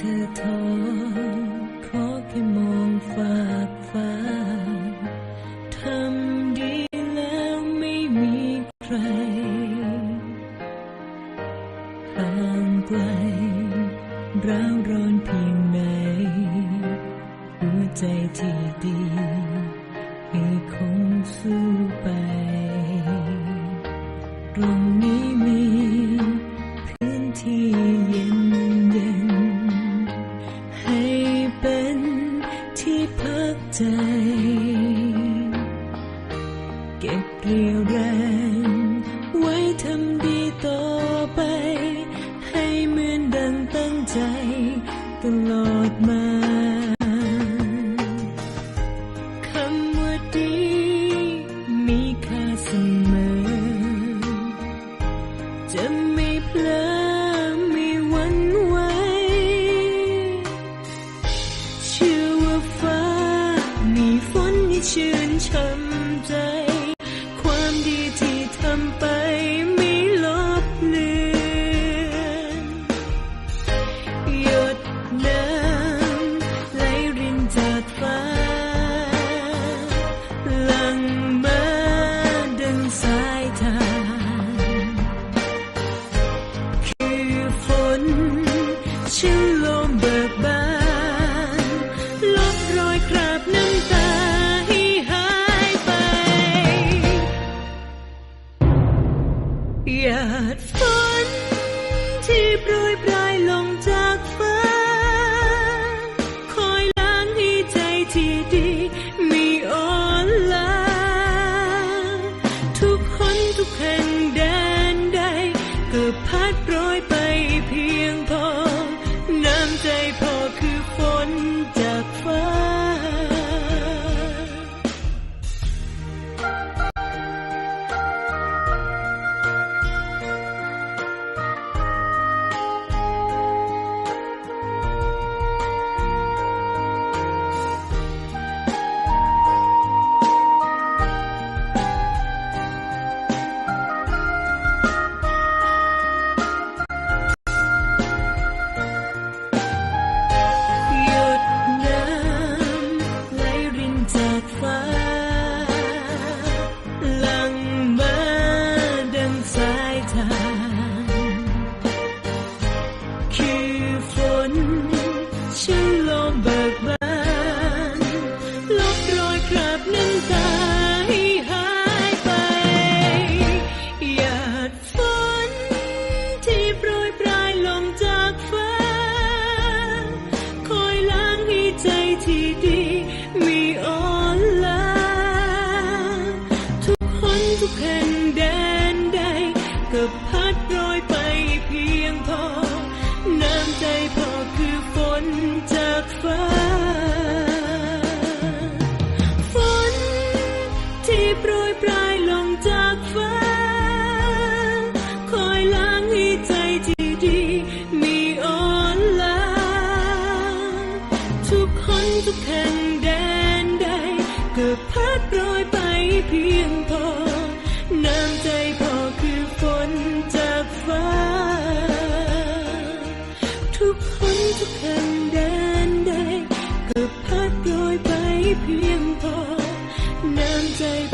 ธอท้อขอแค่มองฝากฟ้าทำดีแล้วไม่มีใครห่างไกลร้าวร้อนเพียงไหนหัวใจที่ดียังคงสู้ไป ตรงนี้มีพื้นที่ เก็ บ พัดโปรยไปเพียงพอ น้ำใจพอคือฝนจากฟ้า ฝนที่โปรยปลายลงจากฟ้า คอยล้างให้ใจที่ดีมีอ่อนล้าทุกคนทุกแห่งแดนใดเก็พัดโปรยไปเพียงพอ น้ำใจพอ ทุกคนทุกแห่งแดนใดก็พัดโรยไปเพียงพอน้ำใจ